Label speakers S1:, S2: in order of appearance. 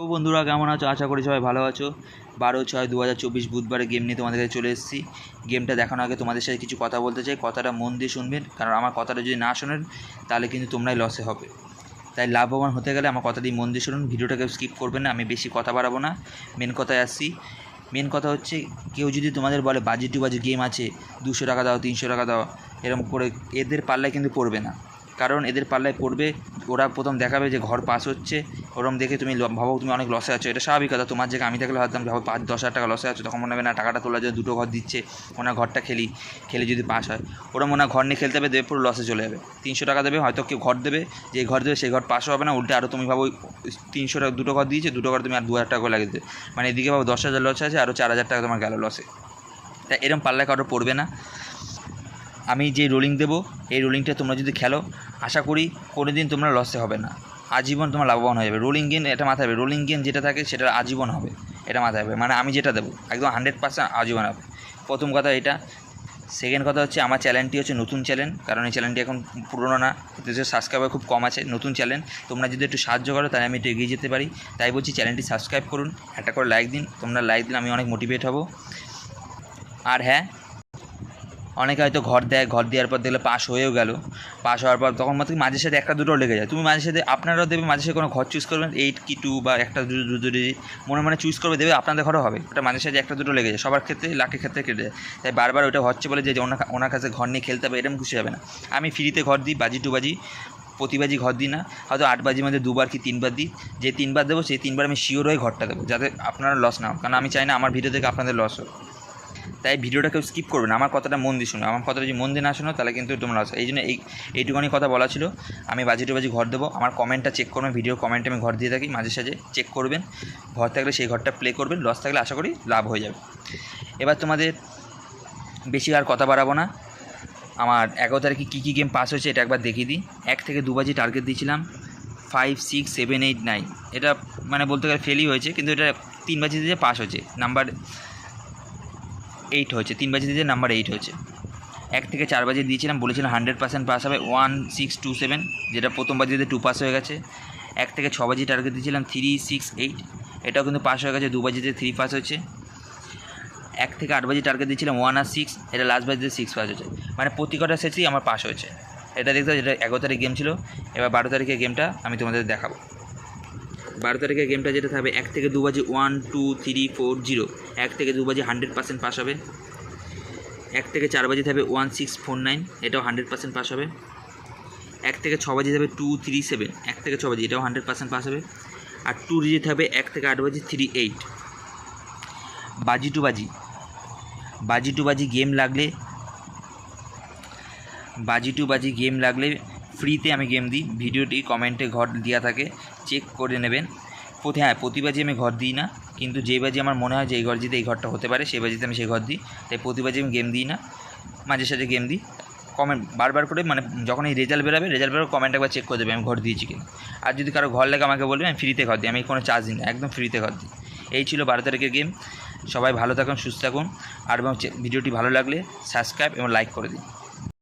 S1: তো বন্ধুরা, কেমন আছো? আশা করি সবাই ভালো আছো। বারো ছয় দু হাজার চব্বিশ বুধবারে গেম নিয়ে তোমাদের কাছে চলে এসেছি। গেমটা দেখানোর আগে তোমাদের সাথে কিছু কথা বলতে চাই। কথাটা মন দিয়ে শুনবেন, কারণ আমার কথাটা যদি না শোনেন, তাহলে কিন্তু তোমরাই লসে হবে। তাই লাভবান হতে গেলে আমার কথাটি মন দিয়ে শুনুন, ভিডিওটাকে স্কিপ করবেন না, আমি বেশি কথা বাড়াবো না। মেন কথায় আসছি। মেন কথা হচ্ছে, কেউ যদি তোমাদের বলে বাজি টু বাজি গেম আছে, দুশো টাকা দাও, তিনশো টাকা দাও এরকম করে এদের পাল্লায় কিন্তু পড়বে না। কারণ এদের পাল্লায় পড়বে, ওরা প্রথম দেখাবে যে ঘর পাস হচ্ছে। ওরম দেখে তুমি ভাবো তুমি অনেক লসে আছো। এটা স্বাভাবিক কথা। তোমার জায়গায় আমি থাকলে ভাবতাম ভাবো পাঁচ, দশ হাজার টাকা লসে আছো। তখন মনে হবে, না, টাকাটা তোলার জন্য দুটো ঘর দিচ্ছে। ওনার ঘরটা খেলি, খেলে যদি পাস হয়। ওরা মনে হয় ঘর নিয়ে খেলতে হবে, দেবে পুরো লসে চলে যাবে। তিনশো টাকা দেবে, হয়তো কেউ ঘর দেবে। যে ঘর দেবে, সেই ঘর পাসও হবে না। উল্টে আরও তুমি ভাবো, তিনশো টাকা, দুটো ঘর দিয়েছে, দুটো ঘর তুমি আর দু হাজার টাকা লাগিয়ে দেবে মানে এদিকে ভাবো দশ হাজার লস আছে আরও চার হাজার টাকা তোমার গেল লসে তাই এরম পাল্লায় কারও পড়বে না। আমি যে রোলিং দেবো, এই রোলিংটা তোমরা যদি খেলো, আশা করি কোনো দিন তোমরা লসে হবে না। আজীবন তোমার লাভবান হয়ে যাবে। রোলিং গেম এটা মাথায় হবে রোলিং গেম যেটা থাকে সেটা আজীবন হবে। এটা মাথায় হবে মানে আমি যেটা দেবো, একদম হান্ড্রেড পার্সেন্ট আজীবন হবে। প্রথম কথা এটা। সেকেন্ড কথা হচ্ছে আমার চ্যানেলটি হচ্ছে নতুন চ্যানেল কারণ এই চ্যানেলটি এখন পুরনো না। এতে সাবস্ক্রাইবার খুব কম আছে, নতুন চ্যানেল তোমরা যদি একটু সাহায্য করো, তাহলে আমি একটু এগিয়ে যেতে পারি। তাই বলছি চ্যানেলটি সাবস্ক্রাইব করুন। একটা করে লাইক দিন। তোমরা লাইক দিলে আমি অনেক মোটিভেট হব। আর হ্যাঁ অনেকে হয়তো ঘর দেয়, ঘর দেওয়ার পর দেখলে পাস হয়েও গেল। পাস হওয়ার পর তখন মতো মাঝে সাথে একটা দুটো লেগে যায়। তুমি মাঝে সাথে, আপনারাও দেবে মাঝে সাথে কোনো ঘর চুজ করবেন এইট কি টু বা একটা দুটো দুটো digit মনে মনে চুজ করবে, দেবে, আপনাদের ঘরও হবে। ওটা মাঝে সাথে একটা দুটো লেগে যায়। সবার ক্ষেত্রে লাখের ক্ষেত্রে কেটে যায়। তাই বারবার ওটা হচ্ছে বলে যে ওনার ওনার কাছে ঘর নিয়ে খেলতে হবে এরকম খুশি হবে না। আমি ফ্রিতে ঘর দিই, বাজি টু বাজি, প্রতিবাজি ঘর দিই না। হয়তো আট বাজির মধ্যে দুবার কি তিনবার দিই। যে তিনবার দেবো, সেই তিনবার আমি শিওর হয়ে ঘরটা দেবো, যাতে আপনারা লস না হোক কারণ আমি চাই না আমার ভিডিও থেকে আপনাদের লস হোক। তাই ভিডিওটা কেউ স্কিপ করবে না। আমার কথাটা মন দিয়ে শুনো। আমার কথাটা যদি মন দিয়ে না শোনো, তাহলে কিন্তু তোমরা এই জন্য এই, এইটুকুনি কথা বলা ছিল। আমি বাজি বাজি ঘর দেবো। আমার কমেন্টটা চেক করবেন ভিডিওর কমেন্টে আমি ঘর দিয়ে থাকি। মাঝে সাঝে চেক করবেন। ঘর থাকলে সেই ঘরটা প্লে করবেন। লস থাকলে আশা করি লাভ হয়ে যাবে। এবার তোমাদের বেশি আর কথা বাড়াবো না। আমার এগারো তারিখে কী কী গেম পাস হয়েছে এটা একবার দেখিয়ে দিই। এক থেকে দু বাজি টার্গেট দিয়েছিলাম। Five six seven eight nine এটা মানে বলতে গেলে ফেলই হয়েছে। কিন্তু এটা তিন বাজি দিয়ে পাস হয়েছে। নাম্বার এইট হয়েছে, তিন বাজি দিয়ে নাম্বার এইট হয়েছে। এক থেকে চার বাজে দিয়েছিলাম, বলেছিলাম হান্ড্রেড পার্সেন্ট পাস হবে ওয়ান সিক্স টু সেভেন যেটা প্রথম বাজিতে টু পাস হয়ে গেছে। এক থেকে ছ বাজি টার্গেট দিয়েছিলাম থ্রি সিক্স এইট এটাও কিন্তু পাস হয়ে গেছে, দু বাজিতে থ্রি পাস হয়েছে। এক থেকে আট বাজি টার্গেট দিয়েছিলাম ওয়ান আর সিক্স এটা লাস্ট বাজিতে সিক্স পাস হয়েছে। মানে প্রতি কটা সেটই আমার পাস হয়েছে। এটা দেখতে যেটা এগারো তারিখ গেম ছিল, এবার বারো তারিখের গেমটা আমি তোমাদের দেখাবো। বারো তারিখের গেমটা যেটা থাকবে, এক থেকে দু বাজি one two three four zero এক থেকে দু বাজি হান্ড্রেড পার্সেন্ট পাস হবে। এক থেকে চার বাজি থাকবে ওয়ান সিক্স ফোর নাইন এটাও হান্ড্রেড পার্সেন্ট পাস হবে। এক থেকে ছ বাজি থাকবে টু থ্রি সেভেন এক থেকে ছ বাজি, এটাও হান্ড্রেড পার্সেন্ট পাস হবে। আর টু ডিজিট থাকবে এক থেকে আট বাজি থ্রি এইট বাজি টু বাজি। বাজি টু বাজি গেম লাগলে, বাজি টু বাজি গেম লাগলে ফ্রিতে আমি গেম দিই। ভিডিওটি কমেন্টে ঘর দেওয়া থাকে চেক করে নেবেন। প্রতি হ্যাঁ প্রতিবাজি আমি ঘর দিই না, কিন্তু যে বাজি আমার মনে হয় যে এই ঘর জিতে এই ঘরটা হতে পারে, সেই বাজিতে আমি সেই ঘর দিই। তাই প্রতিবাজি আমি গেম দিই না, মাঝে সাঝে গেম দিই। কমেন্ট বারবার করে মানে যখন এই রেজাল্ট বেরোবে রেজাল্ট বেরোবে কমেন্ট একবার চেক করে দেবে, আমি ঘর দিয়েছি কিনা। আর যদি কারও ঘর লাগে আমাকে বলবে, আমি ফ্রিতে ঘর দিই, আমি কোনো চার্জ দিই না, একদম ফ্রিতে ঘর দিই। এই ছিল বারো তারিখের গেম সবাই ভালো থাকুন, সুস্থ থাকুন। আর এবং ভিডিওটি ভালো লাগলে সাবস্ক্রাইব এবং লাইক করে দিন।